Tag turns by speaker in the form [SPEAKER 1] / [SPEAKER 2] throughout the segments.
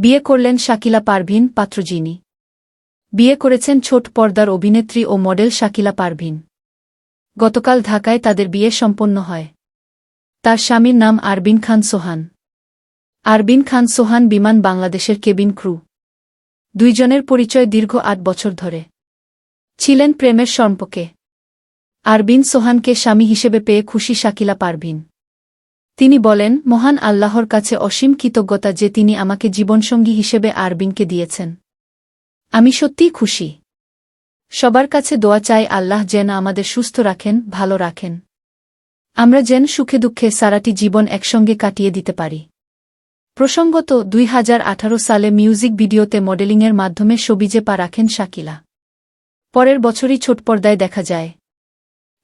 [SPEAKER 1] বিয়ে করলেন শাকিলা পারভিন পাত্রজিনী বিয়ে করেছেন ছোট পর্দার অভিনেত্রী ও মডেল শাকিলা পারভিন। গতকাল ঢাকায় তাদের বিয়ে সম্পন্ন হয়। তার স্বামীর নাম আরবিন খান সোহান। আরবিন খান সোহান বিমান বাংলাদেশের কেবিন ক্রু। দুইজনের পরিচয় দীর্ঘ আট বছর ধরে। ছিলেন প্রেমের সম্পর্কে। আরবিন সোহানকে স্বামী হিসেবে পেয়ে খুশি শাকিলা পারভিন। তিনি বলেন, মহান আল্লাহর কাছে অসীম কৃতজ্ঞতা যে তিনি আমাকে জীবনসঙ্গী হিসেবে আরবিনকে দিয়েছেন। আমি সত্যিই খুশি। সবার কাছে দোয়া চাই আল্লাহ যেন আমাদের সুস্থ রাখেন, ভালো রাখেন। আমরা যেন সুখে দুঃখে সারাটি জীবন একসঙ্গে কাটিয়ে দিতে পারি। প্রসঙ্গত, দুই হাজার আঠারো সালে মিউজিক ভিডিওতে মডেলিংয়ের মাধ্যমে সবিজে পা রাখেন শাকিলা। পরের বছরই ছোট পর্দায় দেখা যায়।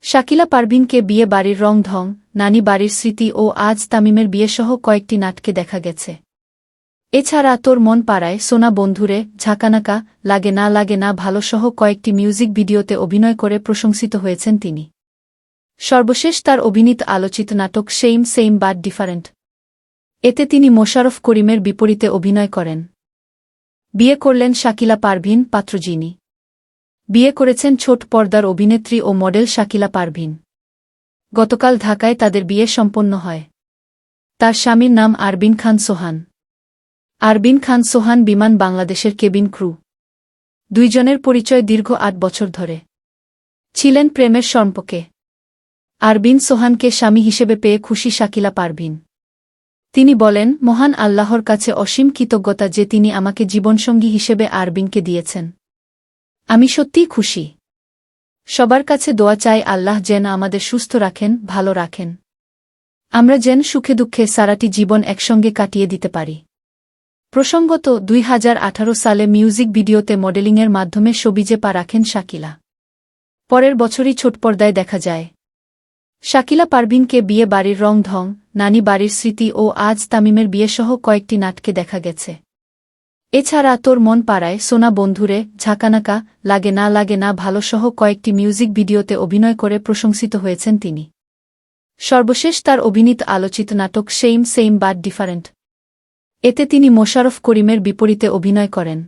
[SPEAKER 1] শাকিলা পারভিনকে বিয়ে বাড়ির রং ঢং নানি বাড়ির স্মৃতি ও আজ তামিমের বিয়েসহ কয়েকটি নাটকে দেখা গেছে। এছাড়া তোর মন পাড়ায় সোনা বন্ধুরে, ঝাঁকানাকা, লাগে না লাগে না ভালোসহ কয়েকটি মিউজিক ভিডিওতে অভিনয় করে প্রশংসিত হয়েছেন তিনি। সর্বশেষ তার অভিনীত আলোচিত নাটক সেইম সেইম বাট ডিফারেন্ট এতে তিনি মোশারফ করিমের বিপরীতে অভিনয় করেন। বিয়ে করলেন শাকিলা পারভিন, পাত্রজিনী। বিয়ে করেছেন ছোট পর্দার অভিনেত্রী ও মডেল শাকিলা পারভিন। গতকাল ঢাকায় তাদের বিয়ে সম্পন্ন হয়। তার স্বামীর নাম আরবিন খান সোহান। আরবিন খান সোহান বিমান বাংলাদেশের কেবিন ক্রু। দুইজনের পরিচয় দীর্ঘ আট বছর ধরে। ছিলেন প্রেমের সম্পর্কে। আরবিন সোহানকে স্বামী হিসেবে পেয়ে খুশি শাকিলা পারভিন। তিনি বলেন, মহান আল্লাহর কাছে অসীম কৃতজ্ঞতা যে তিনি আমাকে জীবনসঙ্গী হিসেবে আরবিনকে দিয়েছেন। আমি সত্যিই খুশি। সবার কাছে দোয়া চাই আল্লাহ যেন আমাদের সুস্থ রাখেন, ভালো রাখেন। আমরা যেন সুখে দুঃখে সারাটি জীবন একসঙ্গে কাটিয়ে দিতে পারি। প্রসঙ্গত, দুই হাজার আঠারো সালে মিউজিক ভিডিওতে মডেলিংয়ের মাধ্যমে সবিজে পা রাখেন শাকিলা। পরের বছরই ছোট পর্দায় দেখা যায়। শাকিলা পারভিনকে বিয়ে বাড়ির রং ঢং, নানি বাড়ির স্মৃতি ও আজ তামিমের বিয়েসহ কয়েকটি নাটকে দেখা গেছে। এছাড়া তোর মন পাড়ায় সোনা বন্ধুরে, ঝাঁকানাকা, লাগে না লাগে না ভালোসহ কয়েকটি মিউজিক ভিডিওতে অভিনয় করে প্রশংসিত হয়েছেন তিনি। সর্বশেষ তার অভিনীত আলোচিত নাটক সেইম সেইম বাট ডিফারেন্ট এতে তিনি মোশারফ করিমের বিপরীতে অভিনয় করেন।